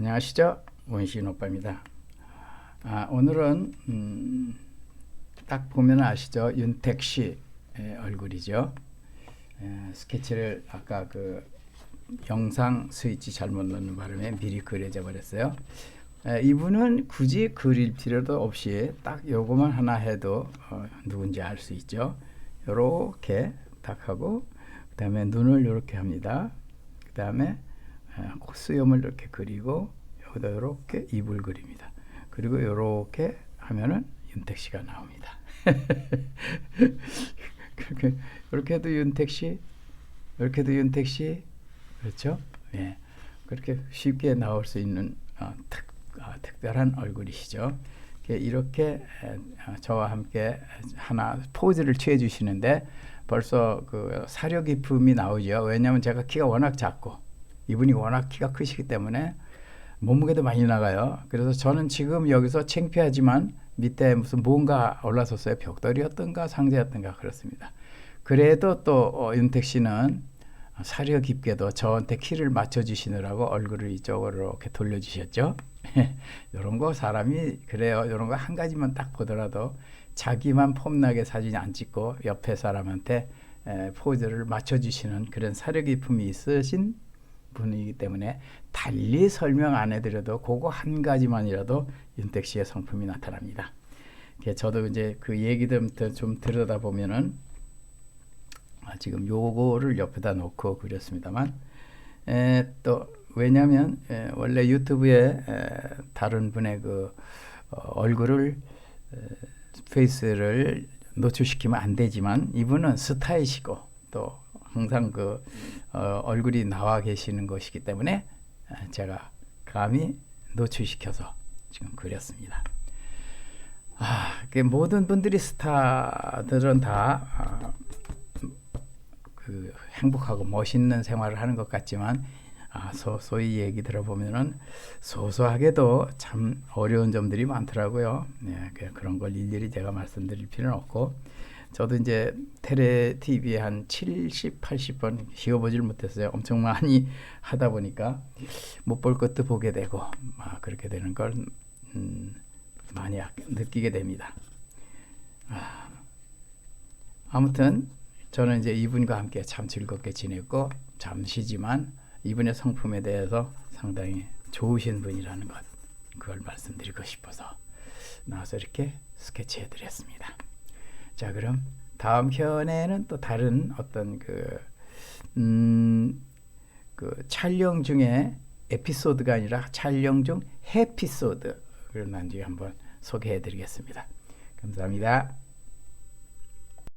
안녕하시죠 원시인 오빠입니다. 아, 오늘은 음, 딱 보면 아시죠 윤택 씨의 얼굴이죠. 에, 스케치를 아까 그 영상 스위치 잘못 넣는 바람에 미리 그려져 버렸어요. 에, 이분은 굳이 그릴 필요도 없이 딱 요거만 하나 해도 어, 누군지 알 수 있죠. 요렇게 딱 하고 그 다음에 눈을 요렇게 합니다. 그 다음에 어, 수염을 이렇게 그리고 여기다 이렇게 입을 그립니다. 그리고 이렇게 하면은 윤택 씨가 나옵니다. 그렇게 이렇게 해도 윤택 씨, 이렇게 해도 윤택 씨, 그렇죠? 예, 그렇게 쉽게 나올 수 있는 어, 특, 어, 특별한 얼굴이시죠. 이렇게 에, 어, 저와 함께 하나 포즈를 취해 주시는데 벌써 그 사려 기품이 나오죠. 왜냐하면 제가 키가 워낙 작고 이분이 워낙 키가 크시기 때문에 몸무게도 많이 나가요. 그래서 저는 지금 여기서 창피하지만 밑에 무슨 뭔가 올라섰어요. 벽돌이었던가 상자였던가 그렇습니다. 그래도 또 어, 윤택 씨는 사려 깊게도 저한테 키를 맞춰주시느라고 얼굴을 이쪽으로 이렇게 돌려주셨죠. 이런 거 사람이 그래요. 이런 거 한 가지만 딱 보더라도 자기만 폼나게 사진 안 찍고 옆에 사람한테 에, 포즈를 맞춰주시는 그런 사려 깊음이 있으신 분이기 때문에 달리 설명 안 해드려도 그거 한 가지만이라도 윤택 씨의 성품이 나타납니다. 저도 이제 그 얘기들 좀 들여다 보면은 아, 지금 요거를 옆에다 놓고 그렸습니다만 에, 또 왜냐하면 에, 원래 유튜브에 에, 다른 분의 그 어, 얼굴을 에, 페이스를 노출시키면 안 되지만 이분은 스타이시고 또 항상 그 어, 얼굴이 나와 계시는 것이기 때문에 제가 감히 노출시켜서 지금 그렸습니다. 아, 그 모든 분들이 스타들은 다 아, 그 행복하고 멋있는 생활을 하는 것 같지만 아, 소, 소위 얘기 들어보면은 소소하게도 참 어려운 점들이 많더라고요. 네, 그, 그런 걸 일일이 제가 말씀드릴 필요는 없고 저도 이제 테레 TV에 한 70, 80번 씌워보질 못했어요. 엄청 많이 하다 보니까 못 볼 것도 보게 되고 아, 그렇게 되는 걸 음, 많이 느끼게 됩니다. 아, 아무튼 저는 이제 이분과 함께 참 즐겁게 지냈고 잠시지만 이분의 성품에 대해서 상당히 좋으신 분이라는 것 그걸 말씀드리고 싶어서 나와서 이렇게 스케치해 드렸습니다. 자 그럼 다음 편에는 또 다른 어떤 그, 음, 그 촬영 중에 에피소드가 아니라 촬영 중 해피소드 그걸 나중에 한번 소개해 드리겠습니다. 감사합니다.